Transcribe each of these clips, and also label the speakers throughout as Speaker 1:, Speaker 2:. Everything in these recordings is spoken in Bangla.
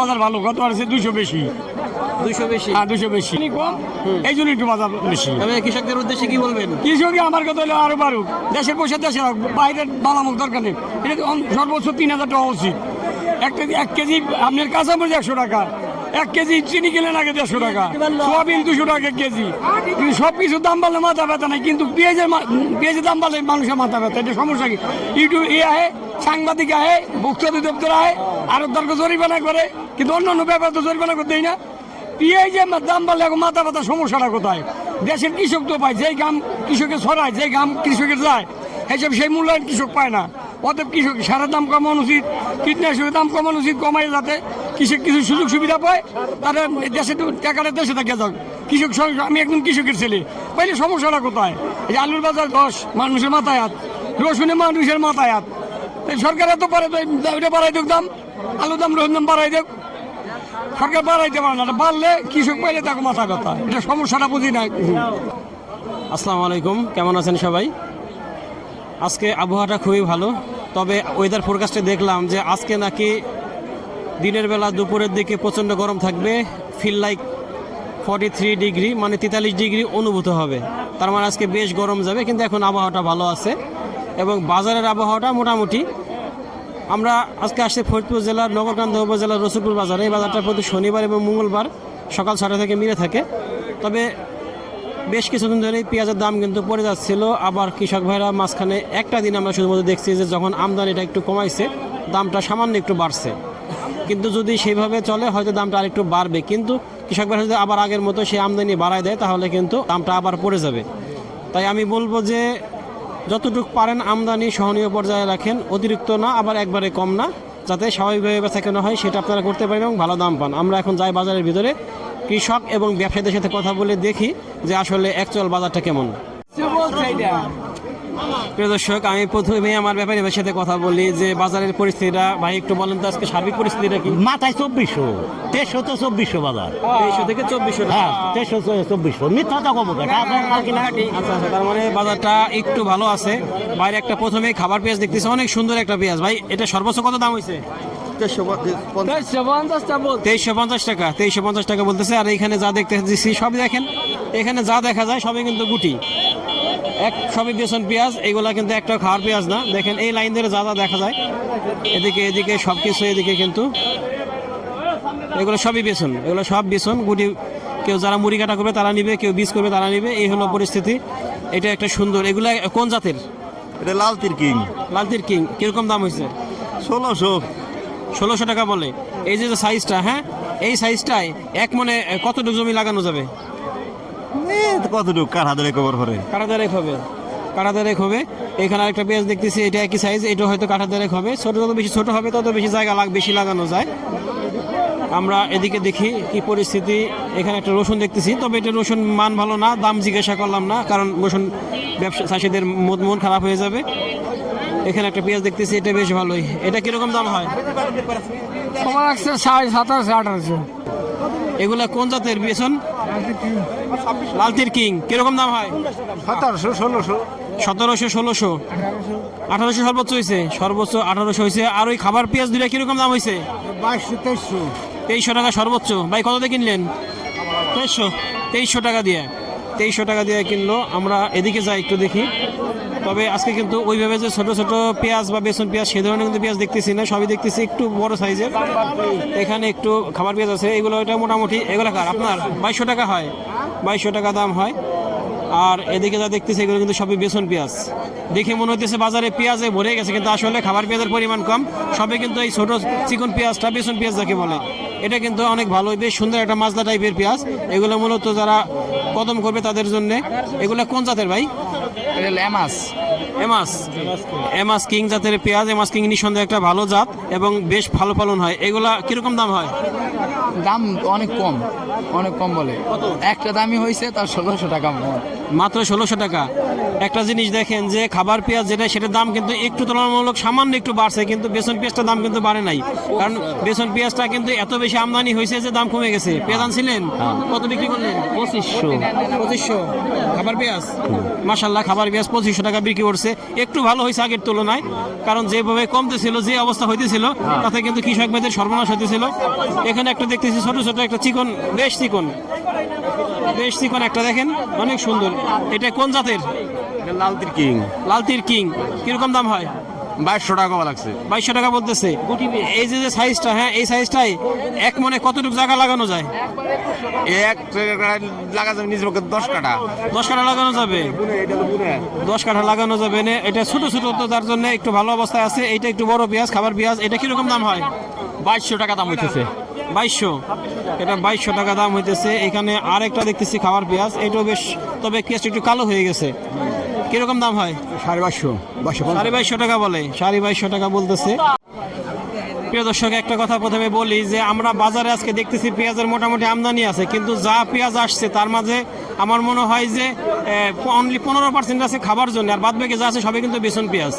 Speaker 1: বাজার ভালো গত আছে দুশো বেশি।
Speaker 2: দুইশো বেশি?
Speaker 1: হ্যাঁ দুশো বেশি। কম? এই জন্য একটু বাজার বেশি।
Speaker 2: তবে কৃষকদের উদ্দেশ্যে কি বলবেন?
Speaker 1: কৃষকই আমার কথা হলো আরও বাড়ুক। দেশের পয়সা দেশে রাখ বাইরের বালামুখ দরকার নেই। এটা সর্বোচ্চ তিন হাজার টাকা উচিত। একটা এক কেজি আপনার কাঁচামরিচ একশো টাকা। এক কেজি চিনি দেড়শো টাকা। সোয়াবিন দুশো টাকা এক কেজি। কিন্তু সব কিছুর দাম বাড়লে মাথা ব্যথা নাই। কিন্তু পেঁয়াজের দাম বাড়লে মানুষের মাথা ব্যথা। এটা সমস্যা কি? ইউটিউব এ আহে সাংবাদিক আহে ভোক্তা অধিদপ্তর আহে আরও দরকার জরিমানা করে। কিন্তু অন্য অন্য ব্যাপার তো জরিমানা করতেই না। পেঁয়াজের দাম বাড়লে এখন মাথা ব্যথা সমস্যাটা কোথায়? দেশের কৃষক তো পায়, যেই গাম কৃষকের ছড়ায়, যেই গাম কৃষকের যায় হিসাব সেই মূল্যায়ন কৃষক পায় না। অতএব কৃষক, সারের দাম কমানো উচিত, কীটনাশকের দাম কমানো উচিত কমাই যাতে কৃষক কিছু সুযোগ সুবিধা পায় তারা দেশে টাকাটা দেশে থাকে যাক। কৃষক আমি একজন কৃষকের ছেলে। পাইলে সমস্যাটা কোথায়? এই আলুর বাজার দশ, মানুষের মাথায় হাত। রসুনে মানুষের মাথায় হাত। সরকার এত পারে ওইটা বাড়াই দেখ দাম, আলুর দাম রসুন দাম বাড়াই দেখ সরকার বাড়াইতে পারে না বাড়লে কৃষক পাইলে তাকে মাথা ব্যথা। এটা সমস্যাটা বুঝি না
Speaker 2: আসসালামু আলাইকুম, কেমন আছেন সবাই? আজকে আবহাওয়াটা খুবই ভালো, তবে ওয়েদার ফোরকাস্টে দেখলাম যে আজকে নাকি দিনের বেলা দুপুরের দিকে প্রচণ্ড গরম থাকবে feel like forty three degree মানে তেতাল্লিশ ডিগ্রি অনুভূত হবে। তার মানে আজকে বেশ গরম যাবে, কিন্তু এখন আবহাওয়াটা ভালো আছে। এবং বাজারের আবহাওয়াটা মোটামুটি আমরা আজকে আসছি ফরিদপুর জেলার নগরকান্ত উপজেলার রসুলপুর বাজারে। এই বাজারটা প্রতি শনিবার এবং মঙ্গলবার সকাল ছটা থেকে মিলে থাকে। তবে বেশ কিছুদিন ধরেই পেঁয়াজের দাম কিন্তু পড়ে যাচ্ছিল। আবার কৃষক ভাইরা মাঝখানে একটা দিন আমরা শুধুমাত্র দেখছি যে যখন আমদানিটা একটু কমাইছে, দামটা সামান্য একটু বাড়ছে। কিন্তু যদি সেইভাবে চলে, হয়তো দামটা আরেকটু বাড়বে। কিন্তু কৃষক ভাইরা যদি আবার আগের মতো সেই আমদানি বাড়ায় দেয়, তাহলে কিন্তু দামটা আবার পড়ে যাবে। তাই আমি বলব যে যতটুকু পারেন আমদানি সহনীয় পর্যায়ে রাখেন। অতিরিক্ত না, আবার একবারে কম না, যাতে স্বাভাবিকভাবে বেচা কেনা হয়, সেটা আপনারা করতে পারেন এবং ভালো দাম পান। আমরা এখন যাই বাজারের ভিতরে। কৃষক এবং ব্যবসায়ীদের সাথে কথা বলে দেখি যে আসলে অ্যাকচুয়াল বাজারটা কেমন। প্রিয় দর্শক আমি প্রথমে আমার সাথে কথা বলি যে বাজারের পরিস্থিতিটা। ভাই একটু বলেন তো আজকে সার্বিক পরিস্থিতিটা কি?
Speaker 3: মাথায় চব্বিশশো। তেইশশো তো চব্বিশশো বাজার।
Speaker 2: তেইশশো থেকে চব্বিশশো
Speaker 3: হ্যাঁ তেইশশো চব্বিশশো। মিথ্যা তো কমো
Speaker 2: আচ্ছা আচ্ছা তার মানে বাজারটা একটু ভালো আছে। বাইরে একটা প্রথমে খাবার পেঁয়াজ দেখতেছি অনেক সুন্দর একটা পেঁয়াজ। ভাই এটা সর্বোচ্চ কত দাম হয়েছে? তেইশশো পঞ্চাশ টাকা তেইশশো পঞ্চাশ টাকা বলতেছে। আর এখানে যা দেখতে সব দেখেন এখানে যা দেখা যায় সবই কিন্তু গুটি। এক সবই বেসন পেঁয়াজ এগুলা কিন্তু একটা খাওয়ার পেঁয়াজ না। দেখেন এই লাইন ধরে যা যা দেখা যায় এদিকে এদিকে সব কিছু এদিকে কিন্তু এগুলো সবই বেসন এগুলো সব বেসন গুটি কেউ যারা মুড়ি কাটা করবে তারা নিবে কেউ বীজ করবে তারা নিবে। এই হলো পরিস্থিতি। এটা একটা সুন্দর। এগুলা কোন জাতের?
Speaker 4: এটা লাল তিরকিং
Speaker 2: লালতির কিং। কীরকম দাম হয়েছে?
Speaker 4: ষোলোশো।
Speaker 2: ষোলোশো টাকা বলে। এই যে যে সাইজটা হ্যাঁ? এই সাইজটায় এক মনে কতটুকু জমি লাগানো যাবে?
Speaker 4: কতটুকু? কার হাতে কভার করে
Speaker 2: দেড়েক হবে। কাটা দেড়েক হবে। এখানে আরেকটা পেঁয়াজ দেখতেছি, এটা একই সাইজ এটা হয়তো কাটা দেড়েক হবে। ছোট, যত বেশি ছোট হবে, তত বেশি জায়গা লাগ, বেশি লাগানো যায়। আমরা এদিকে দেখি কি পরিস্থিতি। এখানে একটা রসুন দেখতেছি, তবে এটা রসুন মান ভালো না, দাম জিজ্ঞাসা করলাম না, কারণ রসুন ব্যবসা, চাষিদের মন খারাপ হয়ে যাবে। এখানে একটা পেঁয়াজ দেখতেছি, এটা বেশ ভালোই। এটা কীরকম দাম হয়?
Speaker 1: তোমার একশো সাড়ে সাতাশশো আঠারোশো
Speaker 2: এগুলা কোন জাতের? বেসন লালতির কিং। কীরকম দাম হয়?
Speaker 1: সতেরোশো ষোলোশো।
Speaker 2: সতেরোশো ষোলোশো। আঠারোশো সর্বোচ্চ হয়েছে সর্বোচ্চ আঠারোশো হয়েছে আর ওই খাবার পেঁয়াজ দুটা কীরকম দাম হয়েছে
Speaker 1: বাইশশো তেইশশো।
Speaker 2: তেইশশো টাকা সর্বোচ্চ। ভাই কত দিয়ে কিনলেন? তেইশশো। তেইশশো টাকা দিয়ে। তেইশশো টাকা দিয়ে কিনলো। আমরা এদিকে যাই একটু দেখি। তবে আজকে কিন্তু ওইভাবে যে ছোট ছোট পেঁয়াজ বা বেসন পেঁয়াজ, সে ধরনের কিন্তু পেঁয়াজ দেখতেছি না, সবই দেখতেছি একটু বড় সাইজের। এখানে একটু খাবার পেঁয়াজ আছে, এগুলো এটা মোটামুটি, এগুলো কার? আপনার? বাইশশো টাকা হয়। বাইশশো টাকা দাম হয়। আর এদিকে যা দেখতেছি, এগুলো কিন্তু সবই বেসন পেঁয়াজ। দেখে মনে হইতেছে বাজারে পেঁয়াজে ভরে গেছে, কিন্তু আসলে খাবার পেঁয়াজের পরিমাণ কম। সবে কিন্তু এই ছোটো চিকন পেঁয়াজটা বেসন পেঁয়াজ যাকে বলে, এটা কিন্তু অনেক ভালো, বেশ সুন্দর একটা মাজদা টাইপের পেঁয়াজ। এগুলো মূলত যারা কদম করবে তাদের জন্য? এগুলো কোন জাতের ভাই?
Speaker 1: এমাস
Speaker 2: এমাস। এমাস কিং জাতের পেঁয়াজ এমাস কিং নিঃসন্দেহে একটা ভালো জাত এবং বেশ ভালো ফলন হয়। এগুলা কীরকম দাম হয়?
Speaker 5: দাম অনেক কম অনেক কম বলে। একটা দামই হয়েছে তার ষোলোশো টাকা
Speaker 2: মাত্র ষোলোশো টাকা। একটা জিনিস দেখেন যে খাবার পেঁয়াজ যেটা সেটার দাম কিন্তু একটু তুলনামূলক সামান্য একটু বাড়ছে কিন্তু বেসন পেঁয়াজটার দাম কিন্তু বাড়ে নাই। কারণ বেসন পেঁয়াজটা কিন্তু এত বেশি আমদানি হয়েছে যে দাম কমে গেছে। পেঁয়াজ আনছিলেন? কত বিক্রি করলেন?
Speaker 3: পঁচিশশো।
Speaker 2: পঁচিশশো। খাবার পেঁয়াজ? মাসাল্লাহ খাবার খাবার পেঁয়াজ পঁচিশশো টাকা বিক্রি করছে একটু ভালো হয়েছে আগের তুলনায় কারণ যেভাবে কমতেছিল যে অবস্থা হইতেছিল তাতে কিন্তু কৃষক ভাইদের সর্বনাশ হইতেছিল। এখানে একটা দেখতেছি ছোট ছোট একটা চিকন বেশ চিকন। বেশ চিকন একটা দেখেন অনেক সুন্দর। এটা কোন জাতের?
Speaker 4: লালতির কিং।
Speaker 2: লালতির কিং। কীরকম দাম হয়?
Speaker 4: বাইশশো টাকা লাগছে।
Speaker 2: বাইশশো টাকা বলতেছে এই যে যে সাইজটা হ্যাঁ এই সাইজটাই এক মনে কতটুকু জায়গা লাগানো যায়?
Speaker 4: এক লাগা যাবে নিজ পক্ষে দশ কাটা
Speaker 2: দশ কাঠা লাগানো যাবে? দশ কাঠা লাগানো যাবে না। এটা ছোট ছোট তো তার জন্য একটু ভালো অবস্থায় আছে। এটা একটু বড় পেঁয়াজ খাবার পেঁয়াজ। এটা কীরকম দাম হয়?
Speaker 3: বাইশশো টাকা দাম হইতেছে।
Speaker 2: বাইশশো? এটা বাইশশো টাকা দাম হইতেছে। এখানে আরেকটা দেখতেছি খাবার পেঁয়াজ। এটাও বেশ তবে পেঁয়াজটা একটু কালো হয়ে গেছে। কীরকম দাম হয়?
Speaker 1: সাড়ে পাঁচশো
Speaker 2: সাড়ে বাইশশো টাকা বলে সাড়ে বাইশশো টাকা বলতেছে। প্রিয় দর্শক একটা কথা প্রথমে বলি যে আমরা বাজারে আজকে দেখতেছি পেঁয়াজের মোটামুটি আমদানি আছে কিন্তু যা পেঁয়াজ আসছে তার মাঝে আমার মনে হয় যে অনলি পনেরো পার্সেন্ট আছে খাবার জন্য আর বাদ বাকি যা আছে সবই কিন্তু বেসন পেঁয়াজ।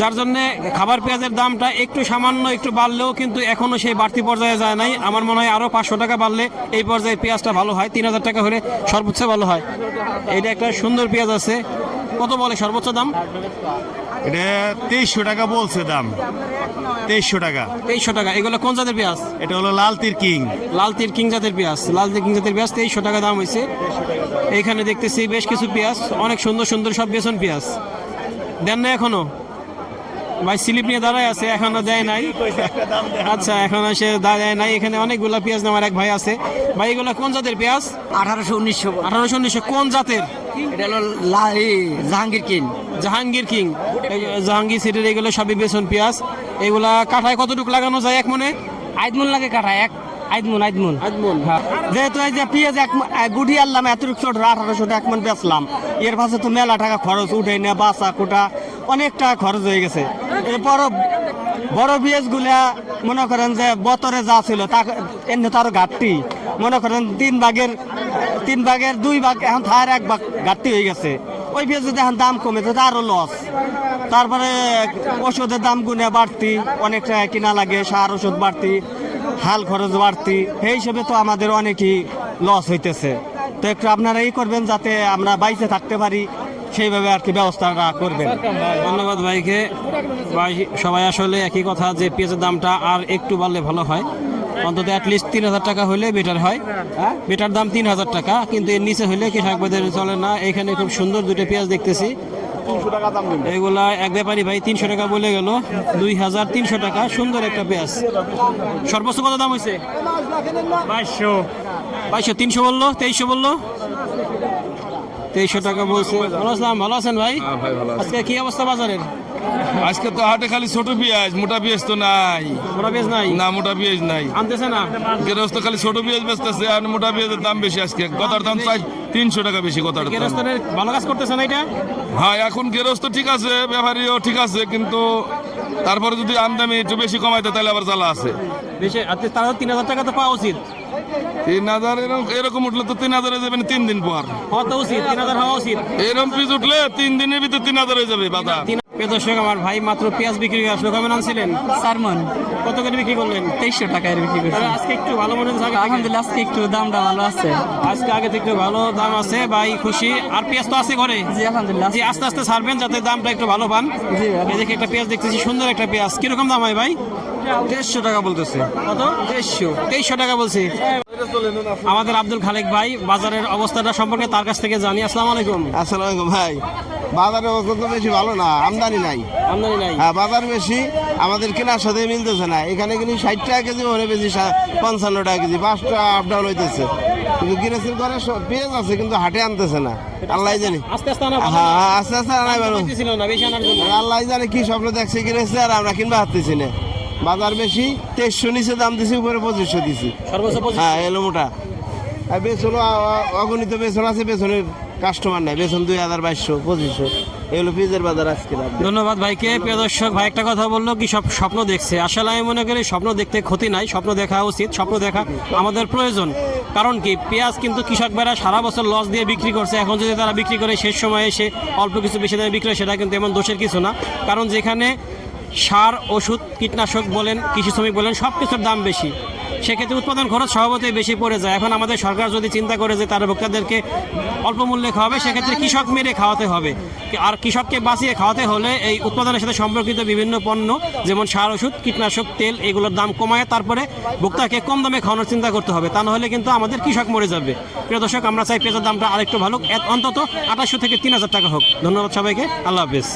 Speaker 2: যার জন্য খাবার পেঁয়াজের দামটা একটু সামান্য একটু বাড়লেও কিন্তু এখনও সেই বাড়তি পর্যায়ে যায় নাই। আমার মনে হয় আরও পাঁচশো টাকা বাড়লে এই পর্যায়ে পেঁয়াজটা ভালো হয়। তিন হাজার টাকা হলে সর্বোচ্চ ভালো হয়। এটা একটা সুন্দর পেঁয়াজ আছে। কত বলে সর্বোচ্চ দাম?
Speaker 4: এটা তেইশশো টাকা বলছে দাম। তেইশশো টাকা।
Speaker 2: তেইশশো টাকা। এগুলো কোন জাতের পেঁয়াজ?
Speaker 4: এটা হলো লাল লালতির কিং।
Speaker 2: লাল তীর কিং জাতের পেঁয়াজ। লাল তীর কিং জাতের পেঁয়াজ তেইশশো টাকা দাম হয়েছে। এইখানে দেখতেছি বেশ কিছু পেঁয়াজ। অনেক সুন্দর সুন্দর সব বেসন পেঁয়াজ। দেন না এখনও? ভাই স্লিপ নিয়ে দাঁড়ায় আছে এখনও দেয় নাই। আচ্ছা এখন সে দাঁড়ায় নাই। এখানে অনেকগুলা পেঁয়াজ নেওয়ার এক ভাই আছে। ভাই এগুলো কোন জাতের পেঁয়াজ?
Speaker 1: আঠারোশো উনিশশো
Speaker 2: আঠারোশো উনিশশো কোন জাতের?
Speaker 1: এটা হলো জাহাঙ্গীর কিং।
Speaker 2: জাহাঙ্গীর কিং। জাহাঙ্গীর সিটির এগুলো সবই বেসন পেঁয়াজ। এগুলা কাঠায় কতটুকু লাগানো যায় এক মনে?
Speaker 1: আইদমুন লাগে কাটা এক। আইদমুন আইদমুন।
Speaker 2: আজমন
Speaker 1: যেহেতু এই যে পেঁয়াজ এক এক গুটি আনলাম এতটুকু ছোট আঠারোশো টাকা মন বেচলাম। এর পাশে তো মেলা টাকা খরচ উঠে না বাসা কোটা অনেক টাকা খরচ হয়ে গেছে। বড় বড় পেঁয়াজগুলা মনে করেন যে বতরে যা ছিল, তা এমনি তো আরও ঘাটতি। মনে করেন তিন ভাগের তিন ভাগের দুই ভাগ এখন থার এক ভাগ ঘাটতি হয়ে গেছে। ওই পেঁয়াজ যদি এখন দাম কমে তো আরও লস তারপরে ওষুধের দাম গুনে বাড়তি অনেক টাকা কিনা লাগে, সার ওষুধ বাড়তি, হাল খরচ বাড়তি। সেই হিসেবে তো আমাদের অনেকই লস হইতেছে। তো একটু আপনারা এই করবেন যাতে আমরা বাইসে থাকতে পারি। সেইভাবে আর কি ব্যবস্থাটা করবেন।
Speaker 2: ধন্যবাদ ভাইকে। ভাই সবাই আসলে একই কথা যে পেঁয়াজের দামটা আর একটু বাড়লে ভালো হয়। অন্তত অ্যাটলিস্ট তিন হাজার টাকা হলে বেটার হয়। বেটার দাম তিন হাজার টাকা কিন্তু এর নিচে হলে কৃষক ভাইদের চলে না? এখানে খুব সুন্দর দুটো পেঁয়াজ দেখতেছি। এগুলা এক ব্যাপারী ভাই তিনশো টাকা বলে গেল। দুই হাজার তিনশো টাকা সুন্দর একটা পেঁয়াজ। সর্বোচ্চ কত দাম হয়েছে?
Speaker 1: বাইশশো।
Speaker 2: বাইশশো তিনশো বলল তেইশশো বলল? তেইশশো টাকা বলছে। ভালো আসলাম ভালো আছেন ভাই? আজকে কি অবস্থা বাজারের?
Speaker 6: আজকে তো হাটে খালি ছোট পেঁয়াজ মোটা পেঁয়াজ তো নাই।
Speaker 2: মোটা পেঁয়াজ নাই?
Speaker 6: না মোটা পেঁয়াজ নাই।
Speaker 2: আনতেছে না?
Speaker 6: গেরস্ত খালি ছোট পেঁয়াজ বেচতেছে আর মোটা পেঁয়াজের দাম বেশি আজকে। গতার দাম চাই তিনশো টাকা বেশি গতার দাম।
Speaker 2: গেরস্তানের ভালো কাজ করতেছে না এটা?
Speaker 6: হ্যাঁ এখন গেরস্ত ঠিক আছে ব্যাপারীও ঠিক আছে কিন্তু তারপরে যদি আমদানি একটু বেশি কমাইতে তাহলে আবার জ্বালা আছে।
Speaker 2: বেশি আজকে তারা তিন হাজার টাকা তো পাওয়া উচিত।
Speaker 6: তিন হাজার এরকম এরকম উঠলে তো তিন হাজারে যাবেন তিন দিন পর।
Speaker 2: হওয়া উচিত তিন হাজার হওয়া উচিত।
Speaker 6: এরকম পিস উঠলে তিন দিনের ভিতরে তিন হাজার হয়ে যাবে বাধা
Speaker 2: প্রিয় দর্শক আমার ভাই মাত্র পেঁয়াজ বিক্রি করে আসলো। কেমন আনছিলেন?
Speaker 1: সারমন।
Speaker 2: কত করে বিক্রি করলেন?
Speaker 1: তেইশশো টাকায় বিক্রি
Speaker 2: তাহলে আজকে একটু ভালো মনে হচ্ছে
Speaker 1: আলহামদুলিল্লাহ আজকে একটু দামটা ভালো আছে।
Speaker 2: আজকে আগে থেকে একটু ভালো দাম আছে ভাই খুশি। আর পেঁয়াজ তো আছে ঘরে।
Speaker 1: জি আলহামদুলিল্লাহ
Speaker 2: জি আস্তে আস্তে ছাড়বেন যাতে দামটা একটু ভালো পান।
Speaker 1: জি,
Speaker 2: এই দেখে একটা পেঁয়াজ দেখতেছি সুন্দর একটা পেঁয়াজ। কীরকম দাম হয় ভাই?
Speaker 4: দেড়শো টাকা বলতেছে।
Speaker 2: কত? তেইশশো তেইশশো টাকা বলছি। আমাদের আব্দুল খালেক ভাই বাজারের অবস্থাটা সম্পর্কে তার কাছ থেকে জানি। আসসালামু আলাইকুম।
Speaker 4: আসসালামু আলাইকুম ভাই। বাজারের অবস্থা তো বেশি ভালো না আমদানি নাই।
Speaker 2: আমদানি নাই।
Speaker 4: হ্যাঁ বাজার বেশি আমাদের কেনার সাথে মিলতেছে না। এখানে কিন্তু ষাট টাকা কেজি ওখানে বেশি পঞ্চান্ন টাকা কেজি পাঁচ টাকা আপ ডাউন হইতেছে। কিন্তু গিরেসির ঘরে সব- পেঁয়াজ আছে কিন্তু হাটে আনতেছে না। আল্লাহ জানি।
Speaker 2: আস্তে আস্তে
Speaker 4: হ্যাঁ হ্যাঁ, আস্তে আস্তে আনাই ভালো।
Speaker 2: না বেশি
Speaker 4: আল্লাহ জানে কি স্বপ্ন দেখছে কিনেছে আর আমরা কিনবা হারতেছি না। বাজার বেশি তেইশশো নিচে দাম দিছি উপরে পঁচিশশো দিছি। হ্যাঁ এলো মোটা। আর বেসন অগণিত বেসন আছে বেসনের কাস্টমার নাই বেসন দুই হাজার বাইশশো, পঁচিশশো। এগুলো পিজের বাজার আজকে
Speaker 2: ধন্যবাদ ভাইকে। প্রিয় দর্শক, ভাই একটা কথা বলল কি, সব স্বপ্ন দেখছে। আসলে আমি মনে করি স্বপ্ন দেখতে ক্ষতি নাই, স্বপ্ন দেখা উচিত, স্বপ্ন দেখা আমাদের প্রয়োজন। কারণ কি, পেঁয়াজ কিন্তু কৃষক ভাইরা সারা বছর লস দিয়ে বিক্রি করছে। এখন যদি তারা বিক্রি করে, শেষ সময়ে এসে অল্প কিছু বেশি দামে বিক্রি সেটা কিন্তু এমন দোষের কিছু না। কারণ যেখানে সার, ওষুধ, কীটনাশক বলেন, কৃষি শ্রমিক বলেন সব কিছুর দাম বেশি। সেক্ষেত্রে উৎপাদন খরচ স্বভাবতই বেশি পড়ে যায়। এখন আমাদের সরকার যদি চিন্তা করে যে তারা ভোক্তাদেরকে অল্প মূল্যে খাওয়াবে, সেক্ষেত্রে কৃষক মেরে খাওয়াতে হবে। আর কৃষককে বাঁচিয়ে খাওয়াতে হলে এই উৎপাদনের সাথে সম্পর্কিত বিভিন্ন পণ্য, যেমন সার ওষুধ, কীটনাশক, তেল, এগুলোর দাম কমায়, তারপরে ভোক্তাকে কম দামে খাওয়ানোর চিন্তা করতে হবে। তা নাহলে কিন্তু আমাদের কৃষক মরে যাবে। প্রিয় দর্শক, আমরা চাই পেঁয়াজের দামটা আরেকটু ভালো। অন্তত আঠাশশো থেকে তিন হাজার টাকা হোক। ধন্যবাদ সবাইকে। আল্লাহ হাফিজ।